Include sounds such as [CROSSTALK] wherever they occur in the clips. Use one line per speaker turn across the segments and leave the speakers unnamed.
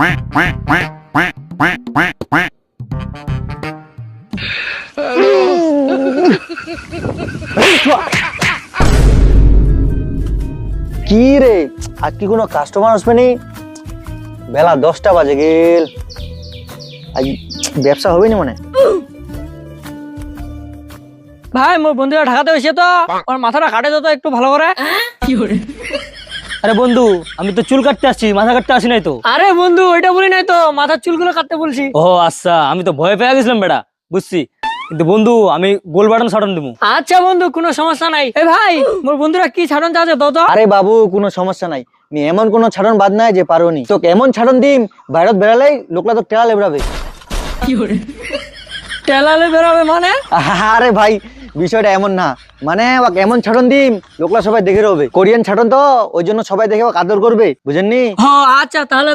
[LAUGHS] কি রে? আজ কি কোনো কাস্টমার আসবে নি? বেলা দশটা বাজে গেল। আজ ব্যবসা হবে নি মানে?
ভাই মোর বন্ধুরা ঢাকাতে হয়েছে তো। ওর মাথাটা কাটে তো একটু ভালো করে।
আরে বন্ধু আমি তো চুল কাটতে আসছি মাথা কাটতে আসি নাই তো।
আরে বন্ধু ওইটা বলি নাই তো মাথার চুলগুলো কাটতে বলছি।
ও আচ্ছা আমি তো ভয় পেয়ে গেছিলাম বেড়া বুঝছি। কিন্তু বন্ধু আমি গোল বাটন সাটন দেবো
আচ্ছা বন্ধু কোনো সমস্যা নাই। এ ভাই মোর বন্ধুরা কি ছাড়ন চাচ্ছে দাও তো।
আরে বাবু কোনো সমস্যা নাই। মি এমন কোনো ছাড়ন বাদ নাই যে পারো নি। তোকে এমন ছাড়ন দিম বাইরত বেড়ালেই লোকলা তো টেলা লেবড়াবে
টেলালে বেরোবে মানে?
আরে ভাই বিষয়টা এমন না। মানে ওকে এমন ছাড়ন দিম লোকলা সবাই দেখে রবে। কোরিয়ান ছাড়ন তো ওই জন্য সবাই দেখে ওকে আদর করবে বুঝেননি?
আচ্ছা তাহলে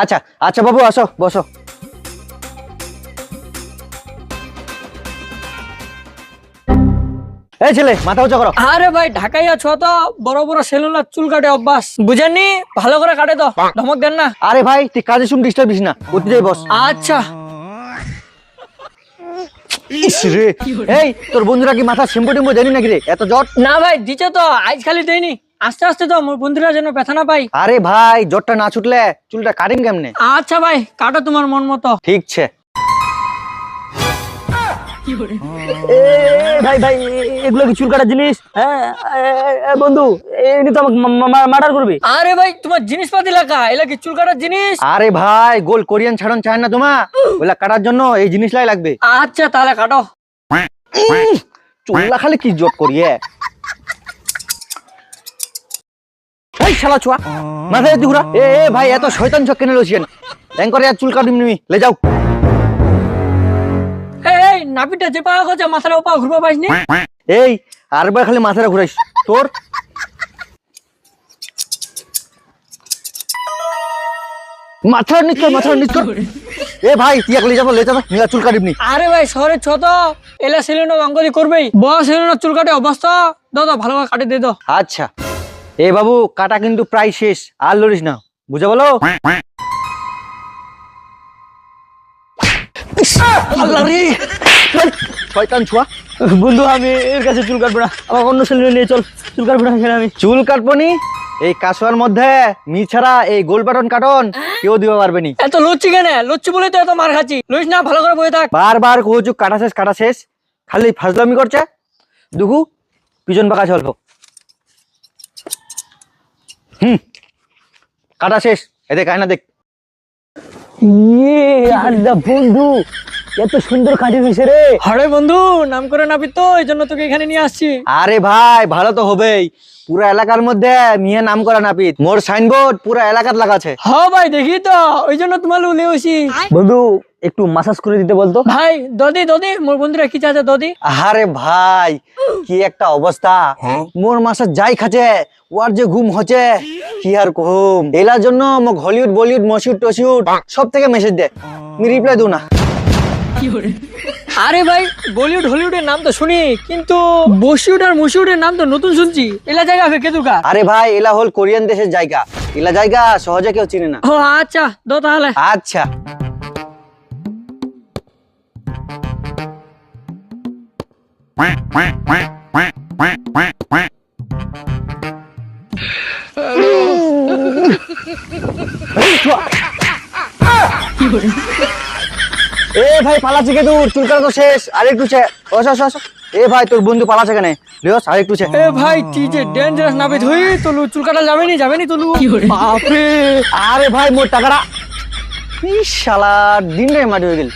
আচ্ছা আচ্ছা বাবু আসো বসো। এই ছেলে মাথা উঁচা করো।
আরে ভাই আছো তো? বড় বড় সেলুলার চুল কাটে অভ্যাস। বুঝেননি? ভালো করে কাটে তো ধমক দেন না।
আরে ভাই তুই কাজে শুন ডিস্টার্ব দিস না। উঠতে যাই বস।
আচ্ছা।
ইস রে। এই তোর বন্ধুরা কি মাথা শ্যাম্পু টেম্পু দেয়নি নাকি রে? এত জট?
না ভাই দিছে তো আজ খালি দেয়নি। আস্তে আস্তে তো মোর বন্ধুরা যেন ব্যথা না পাই
আরে ভাই জটটা না ছুটলে চুলটা কাটিং কেমনে?
আচ্ছা ভাই কাটো তোমার মন মতো।
ঠিক ছে
এ, ভাই ভাই এগুলো কি চুল কাটার জিনিস? হ্যাঁ বন্ধু এমনি তো আমাকে মার্ডার করবে।
আরে ভাই তোমার জিনিসপাতি লেখা এলা কি চুল কাটার জিনিস?
আরে ভাই গোল কোরিয়ান ছাড়ন চায় না তোমা। কাটার জন্য এই জিনিসলাই লাগবে।
আচ্ছা তাহলে কাটো।
চুল্লা খালি কি জট করিয়ে এই শালা ছুয়া মাথায় এত ঘুরা। এ ভাই এত শয়তান চক কেন লছিয়েন ব্যাংক করে আর চুল কাটিম নিমি লে যাও।
নাপিটা যে পা করছে মাথার ওপা ঘুরবা
quack, quack.
এই আরেকবার খালি মাথাটা ঘুরাইস। তোর? মাথার নিচ কর মাথার নিচ কর। এ ভাই তুই একলে যাব লে যাব নীলা চুল কাটিবনি।
আরে ভাই শহরে ছ তো এলা সেলুন অঙ্গদি করবেই। বড় সেলুন চুল কাটে অবস্থা দাও ভালো করে কাটে দাও।
আচ্ছা। এ বাবু কাটা কিন্তু প্রায় শেষ আর লড়িস না। বুঝে বলো? আল্লাহ রে শয়তান ছুয়া।
বন্ধু আমি এর কাছে চুল কাটবো না। আমার অন্য ছেলে নিয়ে চল। চুল কাটবো না এখানে আমি।
চুল কাটবনি এই কাশোয়ার মধ্যে মি ছাড়া এই গোল বাটন কাটন কেউ দিতে পারবে নি।
এত লুচ্ছি কেন? লুচ্ছি বলে তো এত মার খাচ্ছি। লুইস না ভালো করে বয়ে থাক।
বারবার কাটা শেষ কাটা শেষ। খালি ফাজলামি করছে। দুগু পিছন পাকা চলব হুম কাটা শেষ। এতে কায় না দেখ।
ইয়ে আড্ডা বন্ধু। এত সুন্দর কাটি হয়েছে রে।
হরে বন্ধু নাম করে নাপি তো এই জন্য তোকে এখানে নিয়ে আসছি।
আরে ভাই ভালো তো হবেই। পুরো এলাকার মধ্যে মিয়া নাম করা নাপিত মোর সাইনবোর্ড পুরো এলাকার লাগাছে।
হ ভাই দেখি তো ওই জন্য তোমার লিয়ে আসি
বন্ধু একটু মাসাজ করে দিতে বলতো?
ভাই দদি দদি মোর বন্ধুরা কি চাচ্ছে দদি?
আরে ভাই কি একটা অবস্থা। মোর মাসে যাই খাচ্ছে ওর যে ঘুম হচ্ছে কি আর কহুম। এলার জন্য মোক হলিউড বলিউড মসিউড টসিউড সব থেকে মেসেজ দে। আমি রিপ্লাই দু না
আরে ভাই বলিউড হলিউডের নাম তো শুনি কিন্তু বসিউড আর মুসিউডের নাম তো নতুন শুনছি। এলা জায়গা ফেকে দুকা?
আরে ভাই এলা হল কোরিয়ান দেশের জায়গা। এলা জায়গা সহজে কেউ চিনে না।
ও আচ্ছা দো তাহলে।
আচ্ছা।
Quack,
এ ভাই পালাচ্ছে কে দূর? চুল কাটা তো শেষ। আরেকটু ছে ওস ওস ওস। এ ভাই তোর বন্ধু পালাচ্ছে কেন? লিওস আরেকটু ছে
এ ভাই তুই যে ডেঞ্জারাস নাপিত হই তোলু চুল কাটা যাবে নি যাবে নি তোলু?
বাপরে। আরে ভাই মোর টাকাটা ই শালা দিন রে মাটি হয়ে গেল।